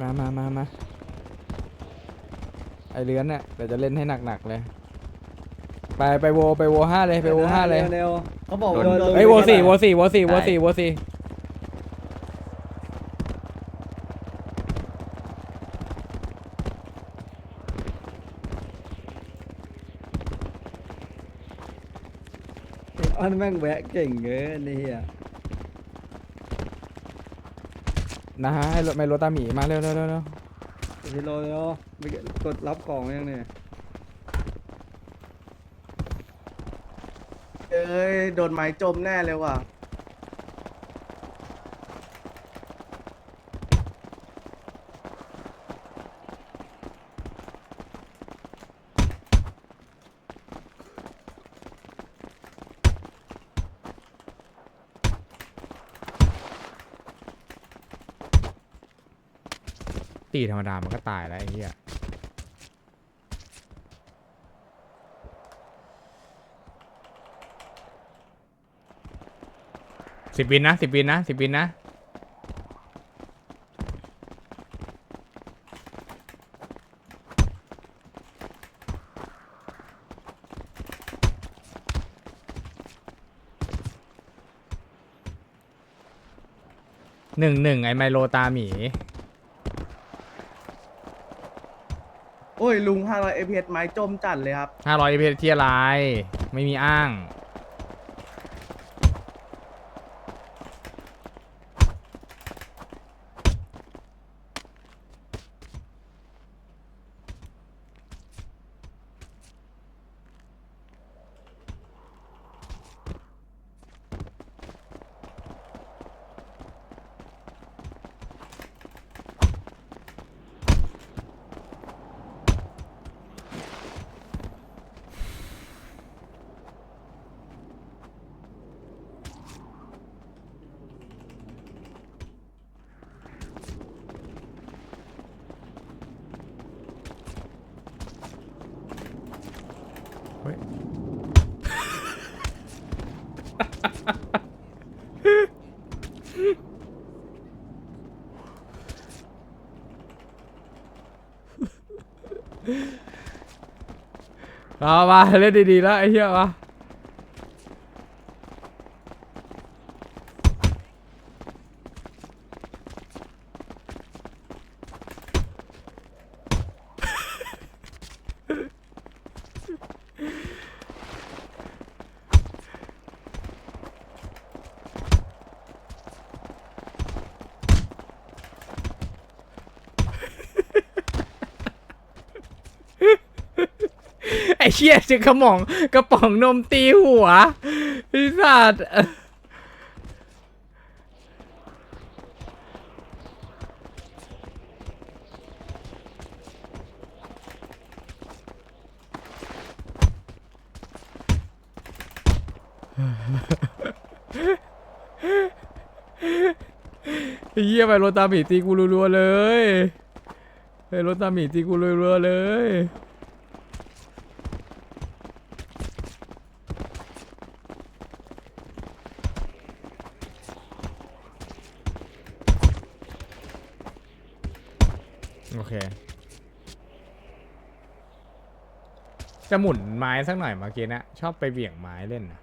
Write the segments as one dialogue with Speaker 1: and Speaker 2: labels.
Speaker 1: มามามามาไอเลื้อนเนี่ยเดี๋ยวจะเล่นให้หนักๆเลย ไปไปโวไปโวห้าเลยไปโวห้าเลย
Speaker 2: เร็วๆเขาบอกว่าโดน
Speaker 1: ไอยโวสี่โวสี่โวสี่โวสี่โวสี่
Speaker 2: อันแม่งแวะเก่งเกินนี่เฮีย
Speaker 1: นะฮะให้รถไม่รถตามหมีมาเร็วเร็วเร็วเร็ว
Speaker 2: พี่โรเร็วไปกดรับของยังเนี่ย
Speaker 3: เอ้ยโดนไม้จมแน่เลยว่ะ
Speaker 1: ตีธรรมดามันก็ตายแล้วไอ้เหี้ยสิบวินนะสิบวินนะสิบวินนะหนึ่งหนึ่งไอไมโลตาหมี
Speaker 3: อ้ยลุง500 fps ไม้จมจัดเลยครับ
Speaker 1: ห้าร้อยเพชรที่อะไร ไม่มีอ้าง เอามาเล่นดีๆแล้วไอ้เหี้ยวะไอ้ เชี่ยจึงกระหม่องกระป๋องนมตีหัวไอ้สัตว์ไอเหี้ยไปรถตามหมีตีกูรัวๆเลยไปรถตามหมีตีกูรัวๆเลย จะหมุนไม้สักหน่อยเมื่อกี้นะชอบไปเบี่ยงไม้เล่นนะ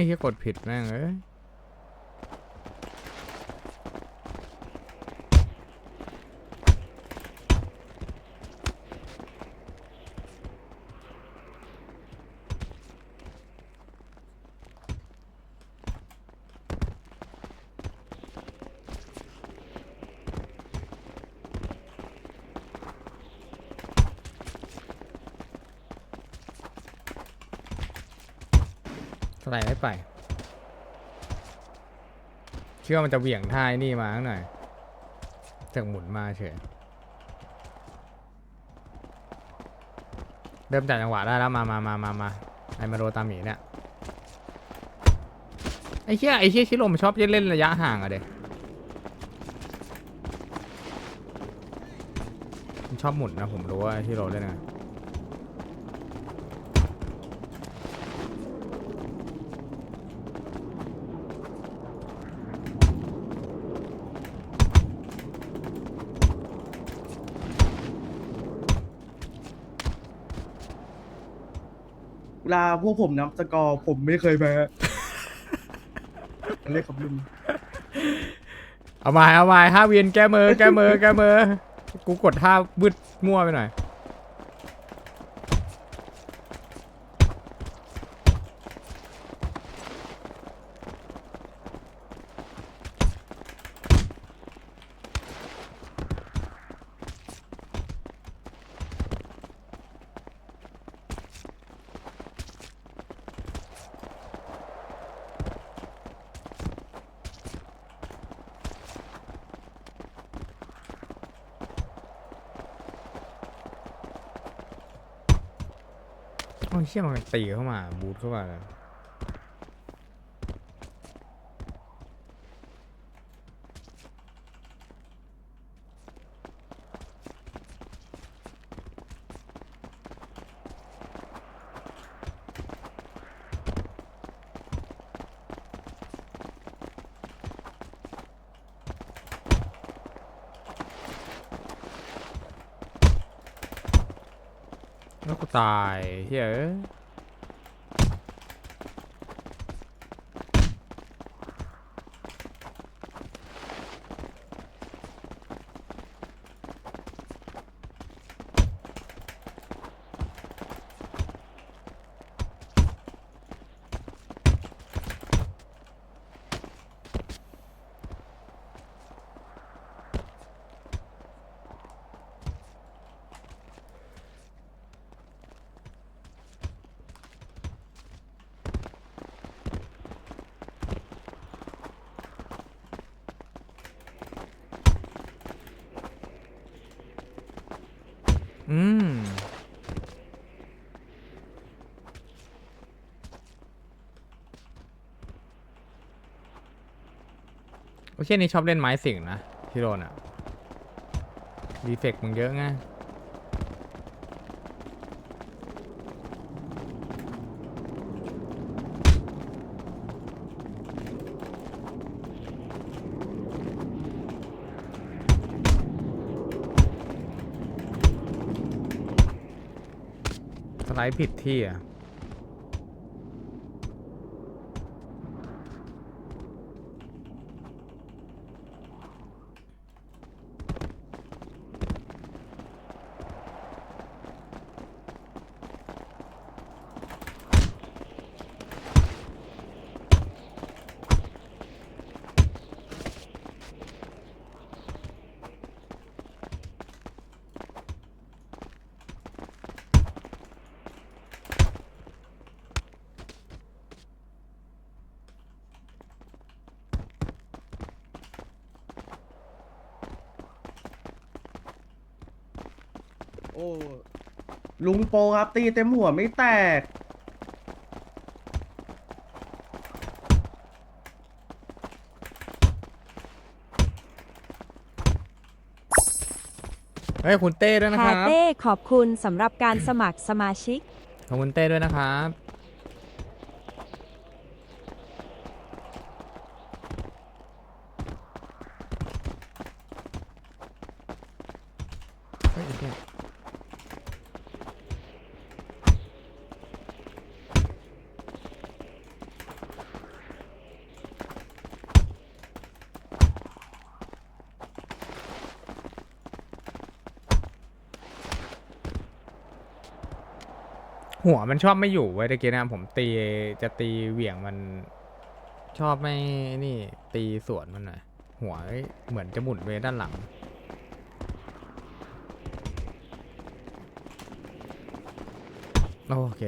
Speaker 1: เอ้าไอ้เหี้ยกดผิดแม่งเอ้ย ไลด์ไม่ไป เชื่อว่ามันจะเหวี่ยงท่ายนี่มาข้างหน่อยจากหมุนมาเฉย เริ่มจัดจังหวะได้แล้วมามามามามาไอมาโรตาหมีเนี่ย ไอ้เชี่ยไอ้เชี่ยชิโร่มันชอบเล่นระยะห่างอะเด็มันชอบหมุนนะผมรู้ว่าชิโร่เล่นไง
Speaker 3: ลาพวกผมนับสกอร์ผมไม่เคยแพ้เรียกครับลุง
Speaker 1: เอามาเอามาห้าเวียนแก้มือแก้มือแก้มือกูกดท่าบึดมั่วไปหน่อย เชี่ยมันตีเข้ามาบูทเข้ามา ตายเฮ้ย อืม โอเค นี่ชอบเล่นไม้สิงนะที่โรนอะดีเฟกต์มึงเยอะไง ไลฟ์ผิดที่อะ
Speaker 3: โอ้ ลุงโปครับตีเต็มหัวไม่แตก
Speaker 1: เฮ้ยคุณเต้ด้วยนะ
Speaker 4: คา
Speaker 1: ครับ
Speaker 4: เต้ขอบคุณสำหรับการสมัครสมาชิก
Speaker 1: ขอบคุณเต้ด้วยนะครับ หัวมันชอบไม่อยู่ไว้ยตะกี้นะผมตีจะตีเหวี่ยงมันชอบไม่นี่ ตีสวนมันหน่อยหัวเอ้ยเหมือนจะหมุนไปด้านหลัง โอเค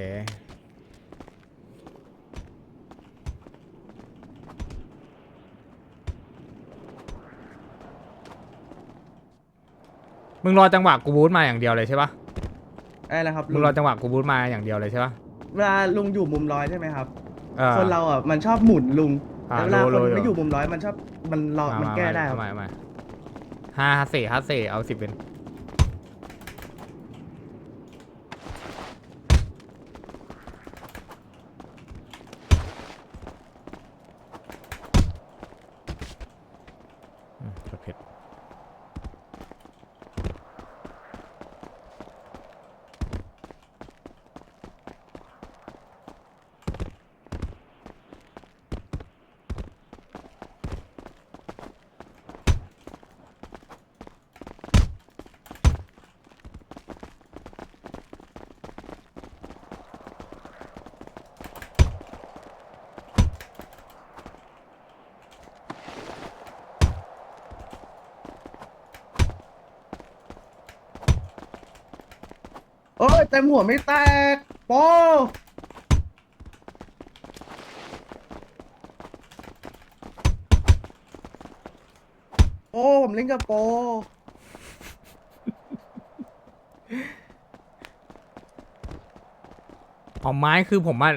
Speaker 1: มึงรอจังหวะกูบูทมาอย่างเดียวเลยใช่ปะ
Speaker 3: อะไรนะครับ
Speaker 1: มึ
Speaker 3: ลุ
Speaker 1: ง
Speaker 3: ง
Speaker 1: รอจังหวะกูบูทมาอย่างเดียวเลยใช่ปะ
Speaker 3: เวลาลุงอยู่มุมร้อยใช่ไหมครับ
Speaker 1: เออ
Speaker 3: คนเราอะมันชอบหมุนลุง
Speaker 1: อ่า
Speaker 3: แต่เวลา
Speaker 1: รู้
Speaker 3: คน
Speaker 1: รู้
Speaker 3: ไม่อยู่มุมร้อยมันชอบมันรอมันแก้ได้ครับ
Speaker 1: ทำไมทำไมห้าสี่ห้าสี่เอาสิบเป็น
Speaker 3: เต็มหัวไม่แตกโปโอ้ผมเล่นกับโป
Speaker 1: อ๋อไม้คือผมว่า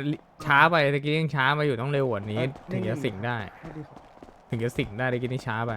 Speaker 1: ช้าไปตะกี้ยังช้าไปอยู่ต้องเร็วกว่านี้ ถึงจะสิงได้ ถึงจะสิงได้ตะกี้นี่ช้าไป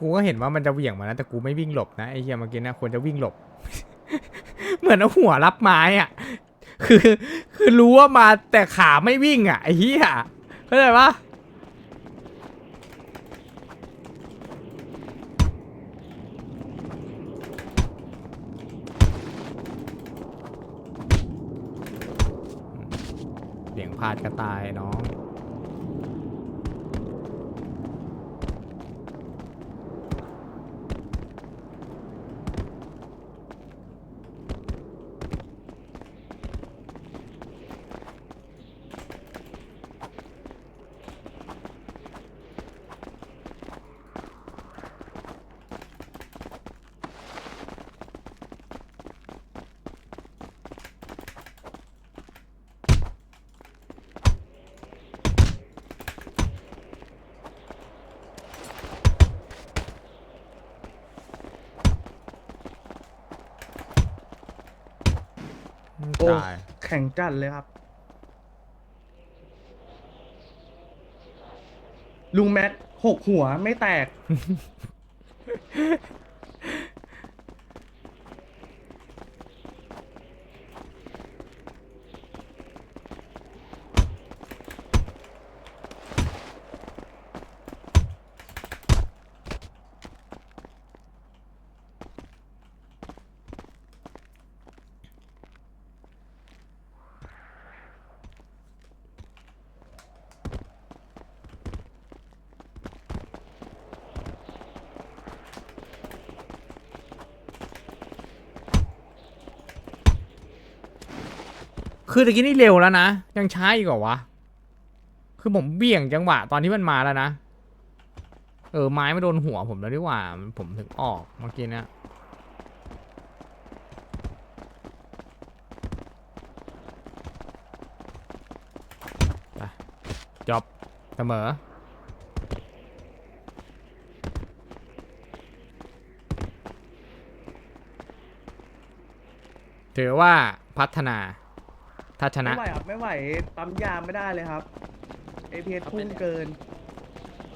Speaker 1: กูก็เห็นว่ามันจะเหวี่ยงมานะแต่กูไม่วิ่งหลบนะไอ้เฮียเมื่อกี้นะควรจะวิ่งหลบ เหมือนเอาหัวรับไม้อะ คือ คือรู้ว่ามาแต่ขาไม่วิ่งอะไอ้เฮียเข้าใจปะเสียงพลาดก็ตายน้อง
Speaker 3: โอ้
Speaker 1: ตาย
Speaker 3: แข่งจัดเลยครับ ลุงแม็กหกหัวไม่แตก
Speaker 1: คือตะกี้นี่เร็วแล้วนะ ยังช้าอีกเหรอวะ คือผมเบี่ยงจังหวะ ตอนที่มันมาแล้วนะ เออ ไม้ไม่โดนหัวผมแล้วดีกว่า ผมถึงออกเมื่อกี้นะจบเสมอถือว่าพัฒนา ถ้าชนะ
Speaker 3: ไม่ไหวครับไม่ไหวปั๊มยาไม่ได้เลยครับ APS พุ่งเกิน